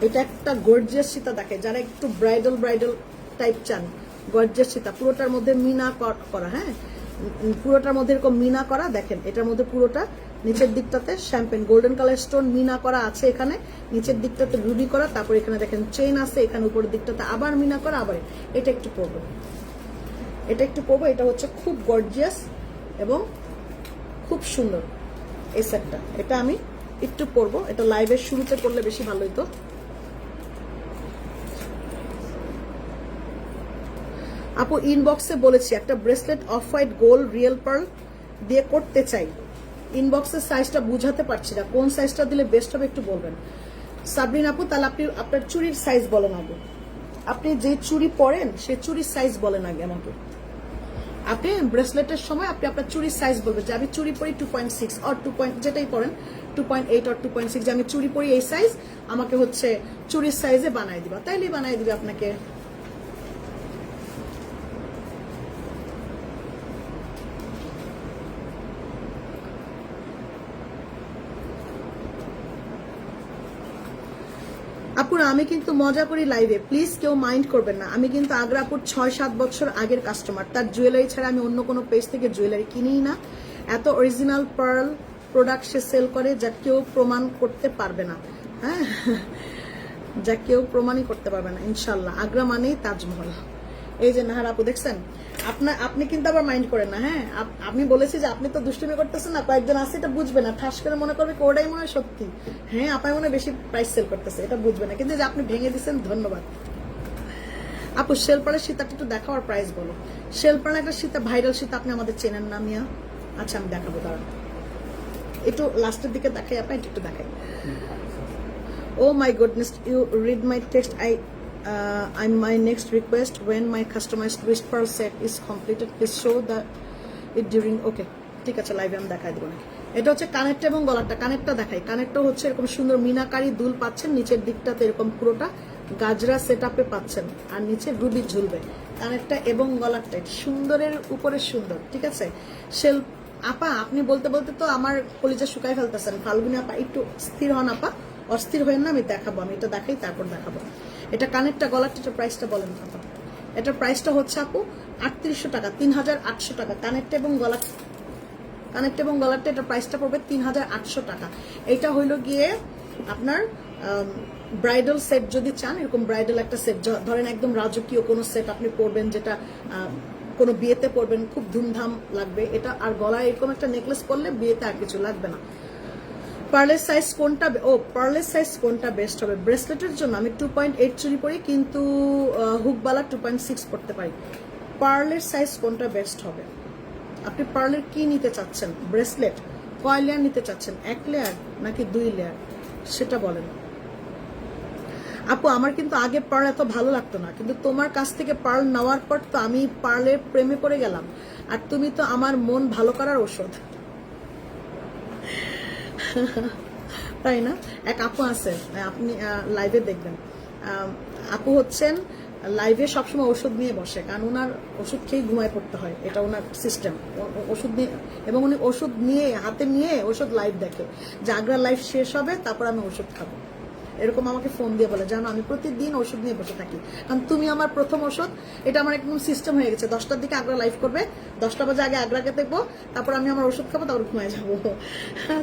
এটা একটা গর্জিয়াস সীতা দেখে। যারা একটু ব্রাইডাল ব্রাইডাল টাইপ চান গর্জিয়াস সীতা, পুরোটার মধ্যে মিনা কর- হ্যাঁ? পুরোটার মধ্যে এরকম মিনা করা, দেখেন, এটার মধ্যে পুরোটা, নিচের দিকটাতে শ্যাম্পেন গোল্ডেন কালার স্টোন মিনা করা আছে এখানে, নিচের দিকটাতে রুবি করা, তারপর এখানে দেখেন চেইন আছে, এখানে উপরের দিকটাতে আবার মিনা করা, আবার এটা একটু পরবো। এটা একটু পরবো, এটা হচ্ছে খুব গর্জিয়াস এবং খুব সুন্দর এই সেটটা এটা আমি একটু পরবো, এটা লাইভের শুরুতে করলে বেশি ভালো হতো আপু ইনবক্সে বলেছি, একটা bracelet off white gold real pearl দিয়ে করতে চাই। ইনবক্সের সাইজটা বুঝাতে পারছি না, কোন সাইজটা দিলে বেস্ট হবে একটু বলবেন। সাবরিন আপু, তাহলে আপনি, আপনার চুরির সাইজ বলেন আগে। আপনি যে চুরি পরেন, সে চুরির সাইজ বলেন আগে আমাকে। আপনি ব্রেসলেটের সময় আপনি আপনার চুরির সাইজ বলবেন, যে আমি চুরি পরি two point six or two point যেটাই পড়েন two point eight or two point six যে আমি চুরি পরি এই সাইজ আমাকে হচ্ছে চুরির সাইজে বানাই দিবা। তাইলেই বানাই দিবে আপনাকে। আপুরা আমি কিন্তু মজা করি লাইভে প্লিজ কেউ মাইন্ড করবেন না। আমি কিন্তু আগ্রাপুর ছয়, সাত বছর আগের কাস্টমার তার জুয়েলারি ছাড়া আমি অন্য কোনো পেজ থেকে জুয়েলারি কিনিই না। এত অরিজিনাল পার্ল প্রোডাক্ট সে সেল করে যা কেউ প্রমাণ করতে পারবে না। হ্যাঁ? যা কেউ প্রমাণই করতে পারবে না, ইনশাল্লাহ। আগ্রা মানেই তাজমহল। এই যে নাহার আপু দেখছেন? আপনার আপনি কিন্তু আবার মাইন্ড করেন না হ্যাঁ? আমি বলেছি যে আপনি তো দুষ্টুমি করতেছেন না কয়েকজন আছে এটা বুঝবে না। ঠাস করে মনে করবে ওটাই মনে হয় সত্যি। হ্যাঁ আপনার মনে বেশি প্রাইস সেল করতেছে এটা বুঝবে না। কিন্তু যে আপনি ভেঙে দিচ্ছেন ধন্যবাদ। আপু শেলপাড়ের সীতাটা একটু দেখাও আর প্রাইস বলো। শেলপাড়া একটা সীতা ভাইরাল সীতা আপনি আমাদের চেনেন না মিয়া? আচ্ছা আমি দেখাবো দাঁড়ান। একটু লাস্টের দিকে দেখাই আপনি একটু একটু দেখাই। Oh my goodness, you read my text. I, uh, I'm my next request when my customized wrist pearl set is completed. Please show that it during. Okay, ঠিক আছে লাইভে আমি দেখাই দেবো নাকি। এটা হচ্ছে কানেরটা এবং গলারটা কানেরটা দেখাই। কানেরটা হচ্ছে এরকম সুন্দর মিনাকারি দুল পাচ্ছেন নিচের দিকটাতে এরকম পুরোটা গাজরা সেট পাচ্ছেন আর নিচে রুবি ঝুলবে। কানেরটা এবং গলারটা সুন্দরের উপরে সুন্দর ঠিক আছে? সেল আপা আপনি বলতে বলতে তো আমার কলিজা শুকাই ফেলতেছেন। ফাল্গুনি আপা একটু স্থির হন আপা। অস্থির হয়ে না আমি দেখাবো আমি এটা দেখাই তারপর দেখাবো। এটা কানেরটা, গলারটা এটার প্রাইসটা বলেন আপা এটার প্রাইসটা হচ্ছে আপু আটত্রিশশো টাকা তিন হাজার আটশো টাকা। কানেরটা এবং গলা কানেক্ট এবং গলারটা, এটার প্রাইসটা পড়বে তিন হাজার আটশো টাকা। এটা হইল গিয়ে আপনার ব্রাইডাল সেট যদি চান, এরকম ব্রাইডাল একটা সেট ধরেন একদম রাজকীয় কোনো সেট আপনি পরবেন যেটা কোনো বিয়েতে পরবেন, খুব ধুমধাম লাগবে। এটা আর গলায় এরকম একটা নেকলেস পরলে বিয়েতে আর কিছু লাগবে না। পার্লের সাইজ কোনটা ও পার্লের সাইজ কোনটা বেস্ট হবে? ব্রেসলেটের জন্য আমি টু পয়েন্ট এইট চুরি পরি কিন্তু হুকবালা টু পয়েন্ট সিক্স পড়তে পারি। পার্লের সাইজ কোনটা বেস্ট হবে? আপনি পার্লের কি নিতে চাচ্ছেন? ব্রেসলেট কয় লেয়ার নিতে চাচ্ছেন? এক লেয়ার নাকি দুই লেয়ার সেটা বলেন। আপু, আমার কিন্তু আগে পার্ল এত ভালো লাগতো না, কিন্তু তোমার কাছ থেকে পার্ল নেওয়ার পর তো আমি পার্লের প্রেমে পড়ে গেলাম। আর তুমি তো আমার মন ভালো করার ওষুধ তাই না? এক আপু আছে আপনি লাইভে দেখবেন। আপু হচ্ছেন লাইভে সবসময় ওষুধ নিয়ে বসে, কারণ ওনার ওষুধ খেয়েই ঘুমায় পড়তে হয়, এটা ওনার সিস্টেম ওষুধ নিয়ে, এবং উনি ওষুধ নিয়ে, হাতে নিয়ে ওষুধ লাইভ দেখে। যে আগ্রা লাইভ শেষ হবে, তারপর আমি ওষুধ খাব। এরকম আমাকে ফোন দিয়ে বলে, জানো, আমি প্রতিদিন ওষুধ নিয়ে বসে থাকি। কারণ তুমি আমার প্রথম ওষুধ, এটা আমার একদম সিস্টেম হয়ে গেছে। দশটার দিকে আগ্রা লাইভ করবে, দশটা বাজে আগে আগ্রাকে দেখব, তারপর আমি আমার ওষুধ খাব, তারপর ঘুমায় যাব।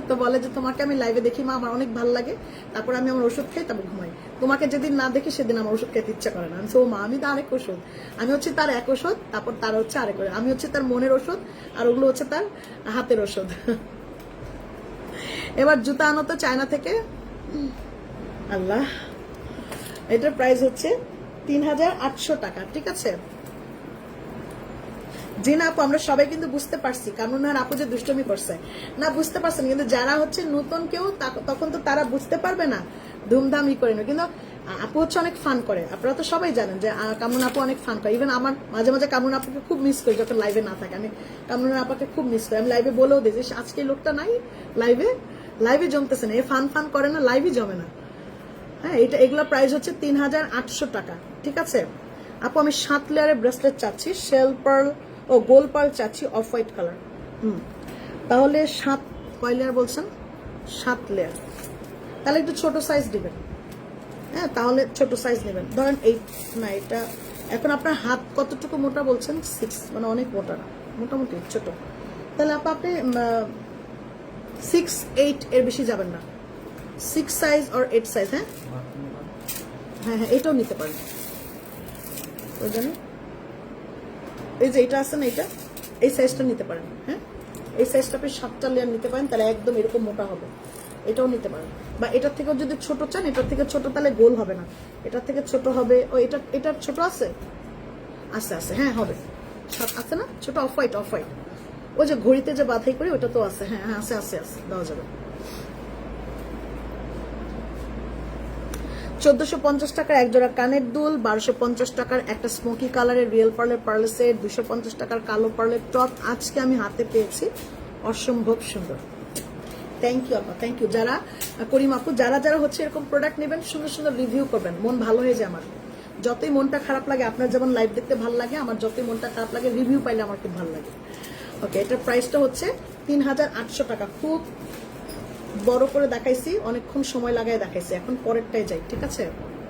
তো বলে যে, তোমাকে আমি লাইভে দেখি, মা, আমার অনেক ভালো লাগে। তারপর আমি আমার ওষুধ খাই, তারপর ঘুমাই। তোমাকে যেদিন না দেখি, সেদিন আমার ওষুধ খেতে ইচ্ছা করে না। আমি ও মা, আমি তো আরেক ওষুধ। আমি হচ্ছে তার এক ওষুধ, তারপর তার হচ্ছে আরেক ওষুধ। আমি হচ্ছে তার মনের ওষুধ, আর ওগুলো হচ্ছে তার হাতের ওষুধ। এবার জুতা আনো তো চায়না থেকে। আল্লাহ। এটার প্রাইস হচ্ছে তিন হাজার আটশো টাকা, ঠিক আছে? জি না আপু, আমরা সবাই কিন্তু বুঝতে পারছি, কারণ আর আপু যে দুষ্টমি করছে। না, বুঝতে পারছেন, কিন্তু যারা হচ্ছে নতুন কেউ তখন তো তারা বুঝতে পারবে না ধুমধাম ই করে না কিন্তু আপু হচ্ছে অনেক ফান করে, আপনারা তো সবাই জানেন যে কামরুন আপু অনেক ফান করে। ইভেন আমার মাঝে মাঝে কামরুন আপুকে খুব মিস করি, যখন লাইভে না থাকে। আমি কামরুন আপাকে খুব মিস করি। আমি লাইভে বলেও দিই আজকে লোকটা নাই লাইভে লাইভে জমতেছে না। এ ফান ফান করে না লাইভই জমে না। হ্যাঁ এটা এগুলো প্রাইস হচ্ছে তিন হাজার আটশো টাকা, ঠিক আছে? আপু, আমি সাত লেয়ারের ব্রেসলেট চাচ্ছি শেল পার্ল ও গোল পার্ল চাচ্ছি অফ হোয়াইট কালার হুম, তাহলে সাত, কয় লেয়ার বলছেন? সাত লেয়ার তাহলে একটু ছোট সাইজ দিবেন। হ্যাঁ তাহলে ছোট সাইজ নেবেন। ধরেন এই, না, এটা এখন আপনার হাত কতটুকু মোটা বলছেন? সিক্স মানে অনেক মোটা না, মোটামুটি ছোট। তাহলে আপা, আপনি সিক্স এইট এর বেশি যাবেন না। সিক্স সাইজ আর এইট সাইজ হ্যাঁ? হ্যাঁ হ্যাঁ এটাও নিতে পারেন ওই জন্য। এই যে এটা আছে না এটা? এই সাইজটা নিতে পারেন হ্যাঁ? এই সাইজটা আপনি সাতটা লেয়ার নিতে পারেন, তাহলে একদম এরকম মোটা হবে। এটাও নিতে পারেন। বা এটার থেকেও যদি ছোট চান, এটার থেকে ছোট তাহলে গোল হবে না। এটার থেকে ছোট হবে, ও, এটা, এটার ছোট আছে? আছে আছে হ্যাঁ হবে। আছে না? ছোট অফ হোয়াইট অফ হোয়াইট ওই যে ঘড়িতে যে বাধাই করি, ওটা তো আছে হ্যাঁ হ্যাঁ আছে আছে আছে, দেওয়া যাবে। চোদ্দশো পঞ্চাশ টাকার এক জোড়া কানের দুল, বারোশো পঞ্চাশ টাকার একটা স্মোকি কালারের রিয়েল পার্লের পার্লে সেট দুশো পঞ্চাশ টাকার কালো পার্লের টপ আজকে আমি হাতে পেয়েছি অসম্ভব সুন্দর। থ্যাংক ইউ আপা থ্যাংক ইউ যারা, করিম আপু, যারা যারা হচ্ছে এরকম প্রোডাক্ট নেবেন, সুন্দর সুন্দর রিভিউ করবেন। মন ভালো হয়ে যায় আমার। যতই মনটা খারাপ লাগে, আপনার যেমন লাইভ দেখতে ভালো লাগে, আমার যতই মনটা খারাপ লাগে রিভিউ পাইলে আমার খুব ভালো লাগে। ওকে এটার প্রাইসটা হচ্ছে তিন হাজার আটশো টাকা। খুব বড় করে দেখাইছি অনেকক্ষণ সময় লাগায় দেখাইছি। এখন পরেরটাই যাই ঠিক আছে?